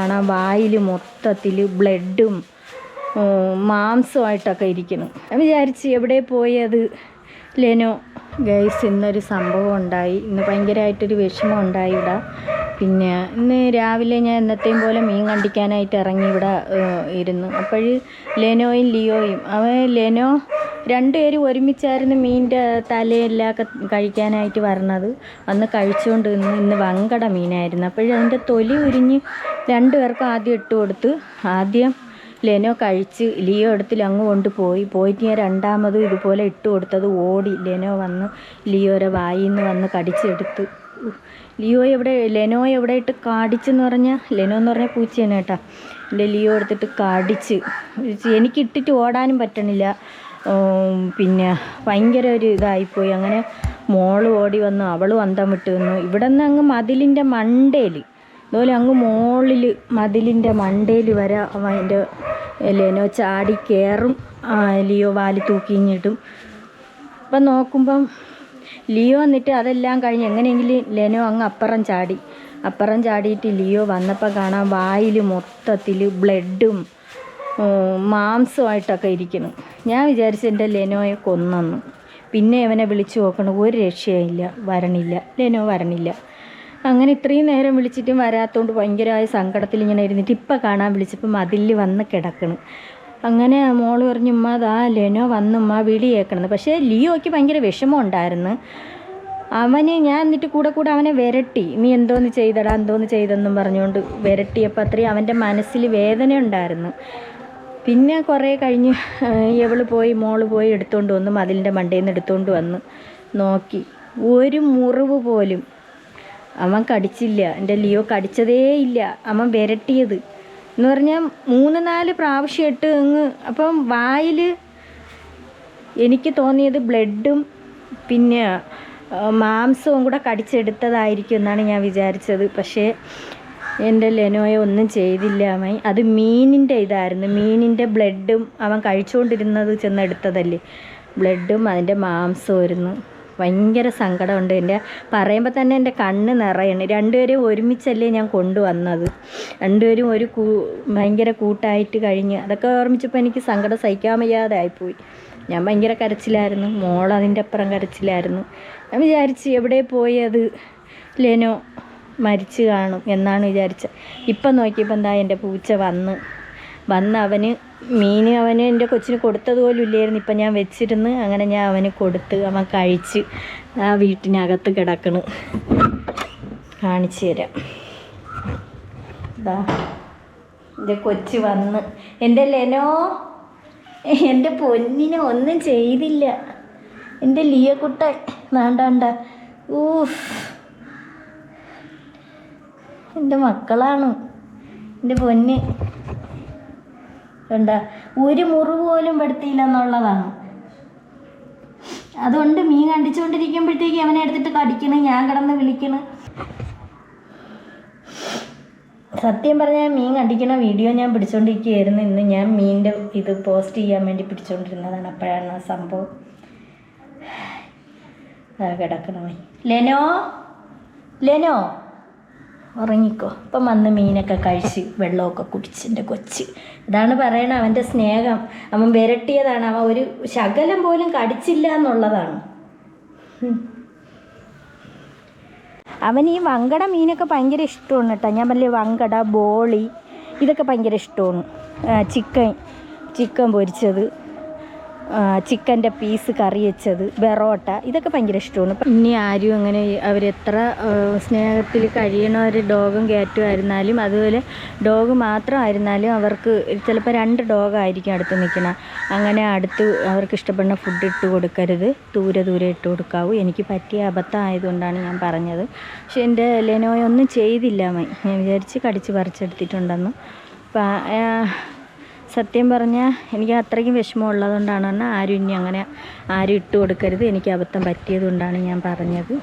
കാണാം വായിൽ മൊത്തത്തിൽ ബ്ലഡും മാംസമായിട്ടൊക്കെ ഇരിക്കുന്നു. വിചാരിച്ച് എവിടെ പോയത് ലെനോ ഗൈസ് ഇന്നൊരു സംഭവം ഉണ്ടായി. ഇന്ന് ഭയങ്കരമായിട്ടൊരു വിഷമം ഉണ്ടായി ഇവിടെ. പിന്നെ ഇന്ന് രാവിലെ ഞാൻ എന്നത്തെയും പോലെ മീൻ കണ്ടിക്കാനായിട്ട് ഇറങ്ങി ഇവിടെ ഇരുന്നു. അപ്പോൾ ലെനോയും ലിയോയും അവൻ ലെനോ രണ്ടുപേരും ഒരുമിച്ചായിരുന്നു മീനിന്റെ തലയെല്ലാം കഴിക്കാനായിട്ട് വരണത്. അന്ന് കഴിച്ചുകൊണ്ട് ഇന്ന് ഇന്ന് വങ്കട മീനായിരുന്നു. അപ്പോഴും അതിന്റെ തൊലി ഉരിഞ്ഞ് രണ്ടുപേർക്കും ആദ്യം ഇട്ട് കൊടുത്ത് ആദ്യം ലെനോ കഴിച്ച് ലിയോ എടുത്ത് അങ്ങ് കൊണ്ടുപോയി. പോയിട്ട് ഞാൻ രണ്ടാമതും ഇതുപോലെ ഇട്ട് കൊടുത്തത് ഓടി. ലെനോ വന്ന് ലിയോയുടെ വായിൽ നിന്ന് വന്ന് കടിച്ചെടുത്ത്. ലിയോ എവിടെ ലെനോ എവിടെ ഇട്ട് കാടിച്ചെന്ന് പറഞ്ഞാൽ ലെനോ എന്ന് പറഞ്ഞാൽ പൂച്ചയാണ് കേട്ടോ. എന്റെ ലിയോ എടുത്തിട്ട് കടിച്ച്. എനിക്ക് ഇട്ടിട്ട് ഓടാനും പറ്റണില്ല. പിന്നെ ഭയങ്കര ഒരു ഇതായിപ്പോയി. അങ്ങനെ മോൾ ഓടി വന്നു അവളും അന്തം വിട്ട് വന്നു ഇവിടെ നിന്ന് അങ്ങ് മതിലിന്റെ മണ്ടയിൽ അതുപോലെ അങ്ങ് മുകളിൽ മതിലിന്റെ മണ്ടയിൽ വരെ അതിന്റെ ലെനോ ചാടി കയറും ലിയോ വാലി തൂക്കിഞ്ഞിട്ടും അപ്പം നോക്കുമ്പം ലിയോ എന്നിട്ട് അതെല്ലാം കഴിഞ്ഞ് എങ്ങനെയെങ്കിലും ലെനോ അങ്ങ് അപ്പുറം ചാടി. അപ്പുറം ചാടിയിട്ട് ലിയോ വന്നപ്പോൾ കാണാൻ വായിൽ മൊത്തത്തിൽ ബ്ലഡും മാംസമായിട്ടൊക്കെ ഇരിക്കുന്നു. ഞാൻ വിചാരിച്ചു എന്റെ ലെനോയെ കൊന്നെന്ന്. പിന്നെ ഇവനെ വിളിച്ചു നോക്കണം. ഒരു രക്ഷയില്ല വരണില്ല. ലെനോ വരണില്ല. അങ്ങനെ ഇത്രയും നേരം വിളിച്ചിട്ടും വരാത്തതുകൊണ്ട് ഭയങ്കരമായ സങ്കടത്തിൽ ഇങ്ങനെ ഇരുന്നിട്ട് ഇപ്പം കാണാൻ വിളിച്ചപ്പോൾ മതിൽ വന്ന് കിടക്കണ്. അങ്ങനെ മോൾ പറഞ്ഞു ഉമ്മ അതാ ലെനോ വന്ന് ഉമ്മ വിളി കേൾക്കണമെന്ന് പക്ഷേ ലിയോയ്ക്ക് ഭയങ്കര വിഷമം ഉണ്ടായിരുന്നു അവന് ഞാൻ എന്നിട്ട് കൂടെ കൂടെ അവനെ വിരട്ടി. നീ എന്തോന്ന് ചെയ്തടാ എന്തോന്ന് ചെയ്തെന്നും പറഞ്ഞുകൊണ്ട് വിരട്ടിയപ്പോൾ അത്രയും അവന്റെ മനസ്സിൽ വേദന ഉണ്ടായിരുന്നു. പിന്നെ കുറേ കഴിഞ്ഞ് ഇവൾ പോയി മോൾ പോയി എടുത്തുകൊണ്ട് വന്നു മതിലിന്റെ മണ്ടയിൽ നിന്ന് എടുത്തുകൊണ്ട് വന്ന് നോക്കി. ഒരു മുറിവ് പോലും അവൻ കടിച്ചില്ല. എന്റെ ലിയോ കടിച്ചതേ ഇല്ല. അവൻ വിരട്ടിയത്. എന്ന് പറഞ്ഞാൽ മൂന്ന് നാല് പ്രാവശ്യം ഇട്ട് അങ്ങ് അപ്പം വായിൽ എനിക്ക് തോന്നിയത് ബ്ലഡും പിന്നെ മാംസവും കൂടെ കടിച്ചെടുത്തതായിരിക്കും എന്നാണ് ഞാൻ വിചാരിച്ചത്. പക്ഷേ എന്റെ ലെനോയെ ഒന്നും ചെയ്തില്ല അവൻ അത് മീനിന്റെ ഇതായിരുന്നു. മീനിന്റെ ബ്ലഡും അവൻ കഴിച്ചുകൊണ്ടിരുന്നത് ചെന്നെടുത്തതല്ലേ. ബ്ലഡും അതിന്റെ മാംസമായിരുന്നു ഭയങ്കര സങ്കടമുണ്ട്. എന്റെ പറയുമ്പോൾ തന്നെ എന്റെ കണ്ണ് നിറയണ് രണ്ടുപേരും ഒരുമിച്ചല്ലേ ഞാൻ കൊണ്ടുവന്നത്. രണ്ടുപേരും ഒരു കൂ ഭയങ്കര കൂട്ടായിട്ട് കഴിഞ്ഞ് അതൊക്കെ ഓർമ്മിച്ചപ്പോൾ എനിക്ക് സങ്കടം സഹിക്കാൻ വയ്യാതെ ആയിപ്പോയി. ഞാൻ ഭയങ്കര കരച്ചിലായിരുന്നു. മോൾ അതിന്റെ അപ്പുറം കരച്ചിലായിരുന്നു. ഞാൻ വിചാരിച്ച് എവിടെ പോയി അത്? ലെനോ മരിച്ചു കാണും എന്നാണ് വിചാരിച്ചത്. ഇപ്പം നോക്കിയപ്പോൾ എന്താ എന്റെ പൂച്ച വന്ന് വന്ന് അവന് മീൻ അവന് എന്റെ കൊച്ചിന് കൊടുത്തത് പോലും ഇല്ലായിരുന്നു. ഇപ്പം ഞാൻ വെച്ചിരുന്ന് അങ്ങനെ ഞാൻ അവന് കൊടുത്ത് അവൻ കഴിച്ച് ആ വീട്ടിനകത്ത് കിടക്കണ്. കാണിച്ചു തരാം. ഇതാ എന്റെ കൊച്ചു വന്ന്. എന്റെ ലെനോ എന്റെ പൊന്നിനെ ഒന്നും ചെയ്തില്ല. എന്റെ ലിയക്കുട്ട വേണ്ടാണ്ട. ഊഫ് എന്റെ മക്കളാണ്. എന്റെ പൊന്ന്. കണ്ട ഒരു മുറിവ് പോലും പെടുത്തിയില്ല എന്നുള്ളതാണ് അതുകൊണ്ട് മീൻ കണ്ടിച്ചുകൊണ്ടിരിക്കുമ്പോഴത്തേക്ക് അവനെ എടുത്തിട്ട് കടിക്കണ് ഞാൻ കിടന്ന് വിളിക്കണ്. സത്യം പറഞ്ഞാൽ മീൻ കണ്ടിക്കണ വീഡിയോ ഞാൻ പിടിച്ചോണ്ടിരിക്കുകയായിരുന്നു. ഇന്ന് ഞാൻ മീനിന്റെ ഇത് പോസ്റ്റ് ചെയ്യാൻ വേണ്ടി പിടിച്ചോണ്ടിരുന്നതാണ്. അപ്പോഴാണ് സംഭവം. കിടക്കണമേ ലെനോ? ലെനോ? ഉറങ്ങിക്കോ. ഇപ്പം വന്ന് മീനൊക്കെ കഴിച്ച് വെള്ളമൊക്കെ കുടിച്ച് എന്റെ കൊച്ച്. ഇതാണ് പറയണ അവന്റെ സ്നേഹം. അവൻ വിരട്ടിയതാണ്. അവൻ ഒരു ശകലം പോലും കടിച്ചില്ല എന്നുള്ളതാണ്. അവൻ ഈ വങ്കട മീനൊക്കെ ഭയങ്കര ഇഷ്ടമാണ് കേട്ടോ. ഞാൻ വലിയ വങ്കട ബോളി ഇതൊക്കെ ഭയങ്കര ഇഷ്ടമാണ്. ചിക്കൻ ചിക്കൻ പൊരിച്ചത്. ചിക്കന്റെ പീസ് കറി വെച്ചത് ബെറോട്ട ഇതൊക്കെ ഭയങ്കര ഇഷ്ടമാണ്. ഇനി ആരും അങ്ങനെ അവരെത്ര സ്നേഹത്തിൽ കഴിയണ ഒരു ഡോഗും കയറ്റുമായിരുന്നാലും അതുപോലെ ഡോഗ് മാത്രമായിരുന്നാലും അവർക്ക് ചിലപ്പോൾ രണ്ട് ഡോഗായിരിക്കും അടുത്ത് നിൽക്കണം. അങ്ങനെ അടുത്ത് അവർക്ക് ഇഷ്ടപ്പെടുന്ന ഫുഡ് ഇട്ട് കൊടുക്കരുത്. ദൂരെ ദൂരെ ഇട്ട് കൊടുക്കാവൂ. എനിക്ക് പറ്റിയ അബദ്ധമായതുകൊണ്ടാണ് ഞാൻ പറഞ്ഞത്. പക്ഷെ എന്റെ ലെനോയൊന്നും ചെയ്തില്ല ഞാൻ വിചാരിച്ച് കടിച്ച് പറിച്ചെടുത്തിട്ടുണ്ടെന്ന്. അപ്പം സത്യം പറഞ്ഞാൽ എനിക്ക് അത്രയ്ക്കും വിഷമം ഉള്ളതുകൊണ്ടാണ് പറഞ്ഞാൽ ആരും ഇനി അങ്ങനെ ആരും ഇട്ട് കൊടുക്കരുത് എനിക്ക് അബദ്ധം പറ്റിയതുകൊണ്ടാണ് ഞാൻ പറഞ്ഞത്.